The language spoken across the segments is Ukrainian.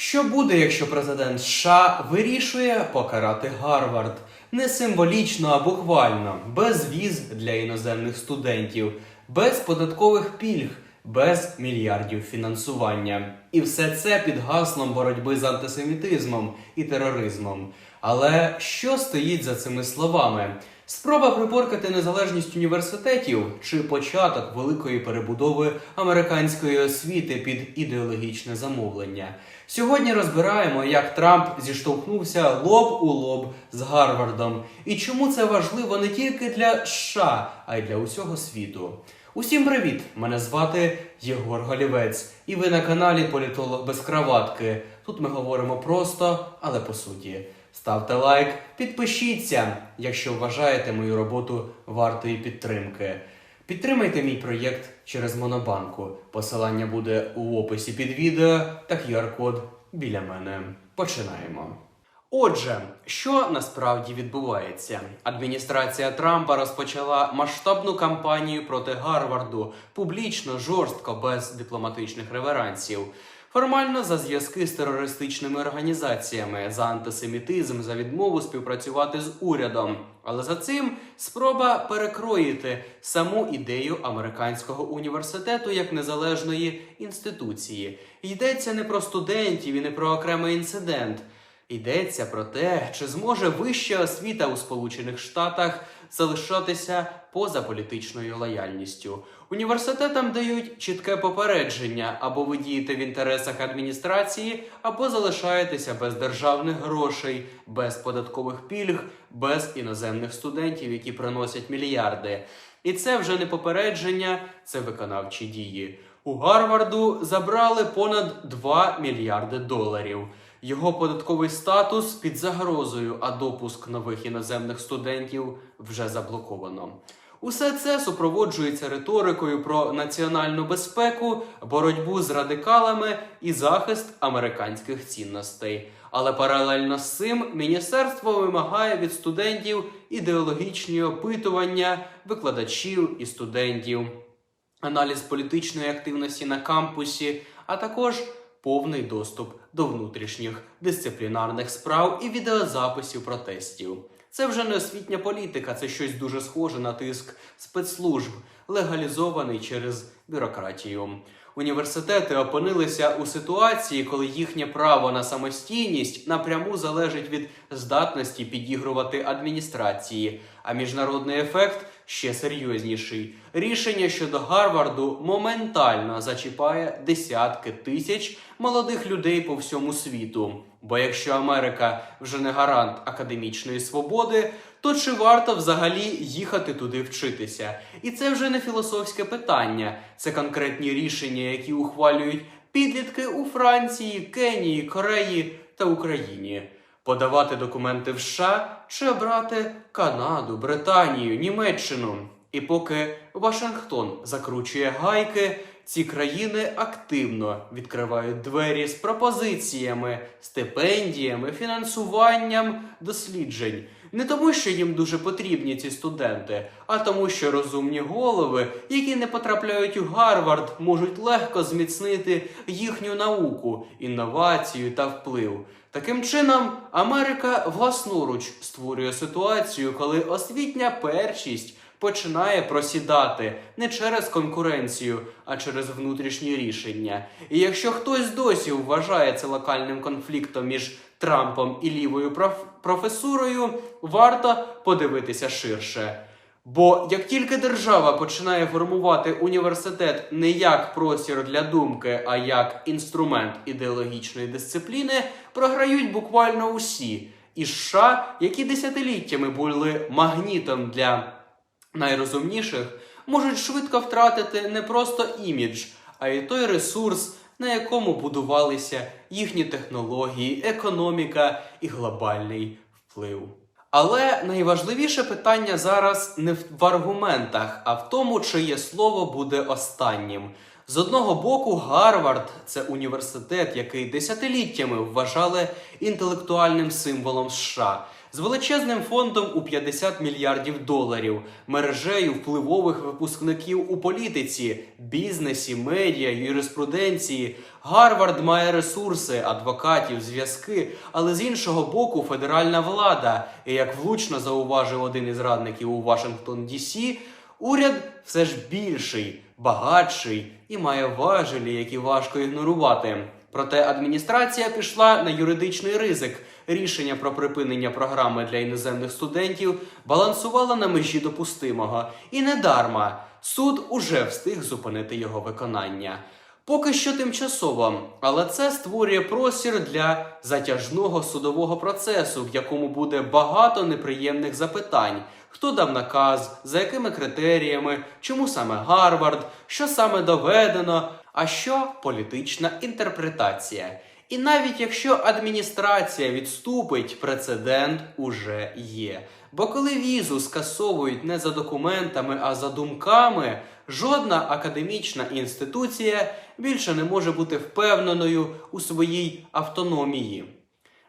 Що буде, якщо президент США вирішує покарати Гарвард? Не символічно, а буквально, без віз для іноземних студентів, без податкових пільг, без мільярдів фінансування. І все це під гаслом боротьби з антисемітизмом і тероризмом. Але що стоїть за цими словами? Спроба припоркати незалежність університетів чи початок великої перебудови американської освіти під ідеологічне замовлення. Сьогодні розбираємо, як Трамп зіштовхнувся лоб у лоб з Гарвардом, і чому це важливо не тільки для США, а й для усього світу. Усім привіт! Мене звати Єгор Голівець, і ви на каналі Політолог без краватки. Тут ми говоримо просто, але по суті. Ставте лайк, підпишіться, якщо вважаєте мою роботу вартої підтримки. Підтримайте мій проєкт через Монобанку. Посилання буде у описі під відео та QR-код біля мене. Починаємо. Отже, що насправді відбувається? Адміністрація Трампа розпочала масштабну кампанію проти Гарварду публічно, жорстко, без дипломатичних реверансів. Формально за зв'язки з терористичними організаціями, за антисемітизм, за відмову співпрацювати з урядом. Але за цим спроба перекроїти саму ідею американського університету як незалежної інституції. Йдеться не про студентів і не про окремий інцидент. Йдеться про те, чи зможе вища освіта у Сполучених Штатах залишатися поза політичною лояльністю. Університетам дають чітке попередження: або ви дієте в інтересах адміністрації, або залишаєтеся без державних грошей, без податкових пільг, без іноземних студентів, які приносять мільярди. І це вже не попередження, це виконавчі дії. У Гарварду забрали понад 2 мільярди доларів. Його податковий статус під загрозою, а допуск нових іноземних студентів вже заблоковано. Усе це супроводжується риторикою про національну безпеку, боротьбу з радикалами і захист американських цінностей. Але паралельно з цим міністерство вимагає від студентів ідеологічні опитування викладачів і студентів, аналіз політичної активності на кампусі, а також повний доступ до внутрішніх дисциплінарних справ і відеозаписів протестів. Це вже не освітня політика, це щось дуже схоже на тиск спецслужб, легалізований через бюрократію. Університети опинилися у ситуації, коли їхнє право на самостійність напряму залежить від здатності підігрувати адміністрації, а міжнародний ефект ще серйозніший. Рішення щодо Гарварду моментально зачіпає десятки тисяч молодих людей по всьому світу. Бо якщо Америка вже не гарант академічної свободи, то чи варто взагалі їхати туди вчитися? І це вже не філософське питання, це конкретні рішення, які ухвалюють підлітки у Франції, Кенії, Кореї та Україні. Подавати документи в США чи обрати Канаду, Британію, Німеччину. І поки Вашингтон закручує гайки, ці країни активно відкривають двері з пропозиціями, стипендіями, фінансуванням досліджень. Не тому, що їм дуже потрібні ці студенти, а тому, що розумні голови, які не потрапляють у Гарвард, можуть легко зміцнити їхню науку, інновацію та вплив. Таким чином, Америка власноруч створює ситуацію, коли освітня першість починає просідати не через конкуренцію, а через внутрішні рішення. І якщо хтось досі вважає це локальним конфліктом між Трампом і лівою проф- професурою, варто подивитися ширше. Бо як тільки держава починає формувати університет не як простір для думки, а як інструмент ідеологічної дисципліни, програють буквально усі. І США, які десятиліттями були магнітом для найрозумніших, можуть швидко втратити не просто імідж, а й той ресурс, на якому будувалися їхні технології, економіка і глобальний вплив. Але найважливіше питання зараз не в аргументах, а в тому, чиє слово буде останнім. З одного боку, Гарвард це університет, який десятиліттями вважали інтелектуальним символом США. З величезним фондом у 50 мільярдів доларів, мережею впливових випускників у політиці, бізнесі, медіа, юриспруденції. Гарвард має ресурси, адвокатів, зв'язки, але з іншого боку, федеральна влада. І як влучно зауважив один із радників у Вашингтон Дісі, уряд все ж більший, багатший і має важелі, які важко ігнорувати. Проте адміністрація пішла на юридичний ризик. Рішення про припинення програми для іноземних студентів балансувало на межі допустимого. І недарма суд уже встиг зупинити його виконання. Поки що тимчасово, але це створює простір для затяжного судового процесу, в якому буде багато неприємних запитань. Хто дав наказ, за якими критеріями, чому саме Гарвард, що саме доведено, а що політична інтерпретація. І навіть якщо адміністрація відступить, прецедент уже є. Бо коли візу скасовують не за документами, а за думками, жодна академічна інституція більше не може бути впевненою у своїй автономії.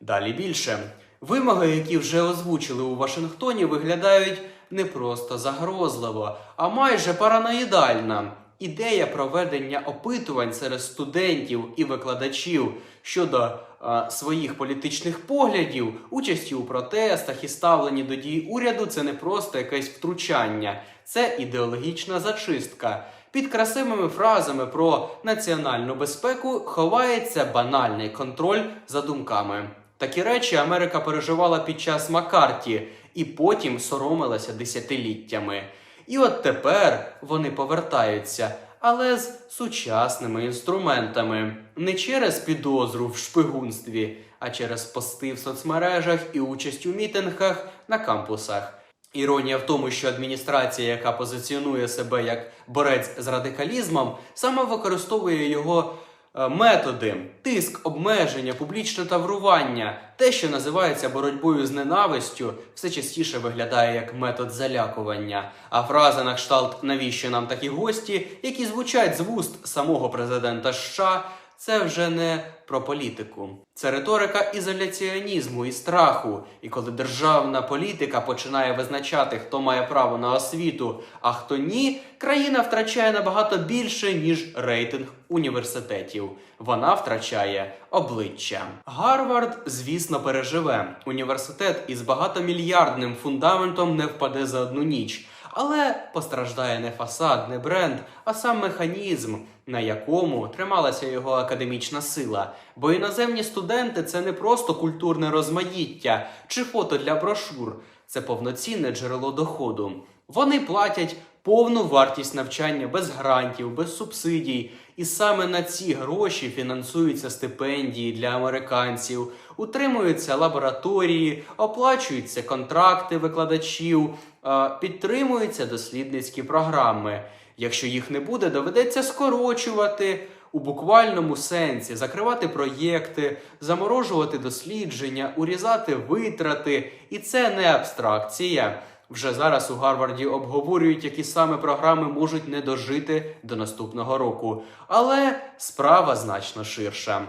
Далі більше. Вимоги, які вже озвучили у Вашингтоні, виглядають не просто загрозливо, а майже параноїдально. Ідея проведення опитувань серед студентів і викладачів щодо е, своїх політичних поглядів, участі у протестах і ставленні до дій уряду це не просто якесь втручання, це ідеологічна зачистка. Під красивими фразами про національну безпеку ховається банальний контроль за думками. Такі речі Америка переживала під час Маккарті і потім соромилася десятиліттями. І от тепер вони повертаються, але з сучасними інструментами, не через підозру в шпигунстві, а через пости в соцмережах і участь у мітингах на кампусах. Іронія в тому, що адміністрація, яка позиціонує себе як борець з радикалізмом, саме використовує його методи: тиск, обмеження, публічне таврування, те, що називається боротьбою з ненавистю, все частіше виглядає як метод залякування. А фраза на кшталт навіщо нам такі гості, які звучать з вуст самого президента США. Це вже не про політику, це риторика ізоляціонізму і страху. І коли державна політика починає визначати, хто має право на освіту, а хто ні, країна втрачає набагато більше ніж рейтинг університетів. Вона втрачає обличчя. Гарвард, звісно, переживе. Університет із багатомільярдним фундаментом не впаде за одну ніч. Але постраждає не фасад, не бренд, а сам механізм, на якому трималася його академічна сила. Бо іноземні студенти це не просто культурне розмаїття чи фото для брошур, це повноцінне джерело доходу. Вони платять повну вартість навчання без грантів, без субсидій, і саме на ці гроші фінансуються стипендії для американців, утримуються лабораторії, оплачуються контракти викладачів, підтримуються дослідницькі програми. Якщо їх не буде, доведеться скорочувати у буквальному сенсі, закривати проєкти, заморожувати дослідження, урізати витрати. І це не абстракція. Вже зараз у Гарварді обговорюють, які саме програми можуть не дожити до наступного року. Але справа значно ширша.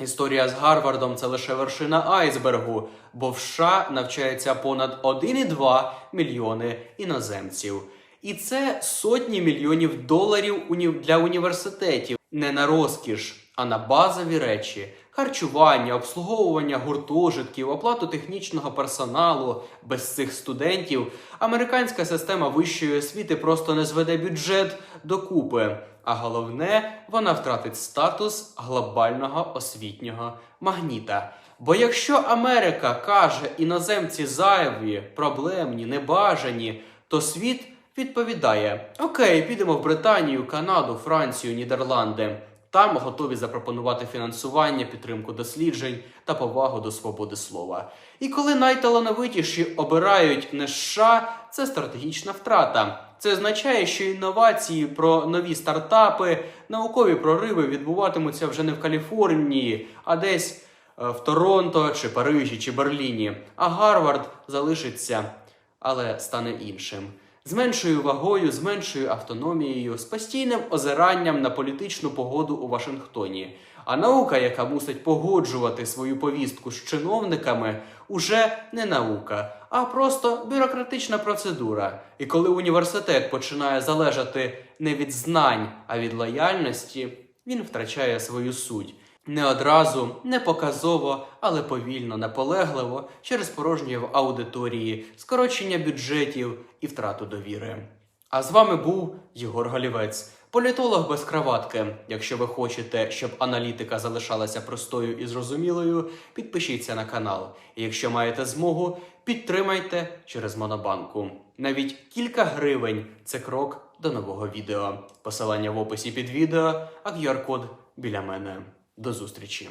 Історія з Гарвардом це лише вершина айсбергу, бо в США навчається понад 1,2 мільйони іноземців. І це сотні мільйонів доларів для університетів не на розкіш, а на базові речі: харчування, обслуговування гуртожитків, оплату технічного персоналу. Без цих студентів американська система вищої освіти просто не зведе бюджет докупи. А головне, вона втратить статус глобального освітнього магніта. Бо якщо Америка каже іноземці зайві, проблемні, небажані, то світ відповідає: Окей, підемо в Британію, Канаду, Францію, Нідерланди. Там готові запропонувати фінансування, підтримку досліджень та повагу до свободи слова. І коли найталановитіші обирають не США, це стратегічна втрата. Це означає, що інновації про нові стартапи, наукові прориви відбуватимуться вже не в Каліфорнії, а десь е, в Торонто, чи Парижі, чи Берліні. А Гарвард залишиться, але стане іншим. З меншою вагою, з меншою автономією, з постійним озиранням на політичну погоду у Вашингтоні. А наука, яка мусить погоджувати свою повістку з чиновниками, уже не наука, а просто бюрократична процедура. І коли університет починає залежати не від знань, а від лояльності, він втрачає свою суть. Не одразу, не показово, але повільно, наполегливо, через порожні в аудиторії, скорочення бюджетів і втрату довіри. А з вами був Єгор Голівець, політолог без краватки. Якщо ви хочете, щоб аналітика залишалася простою і зрозумілою, підпишіться на канал. І якщо маєте змогу, підтримайте через Монобанку. Навіть кілька гривень це крок до нового відео. Посилання в описі під відео, а QR-код біля мене. До зустрічі!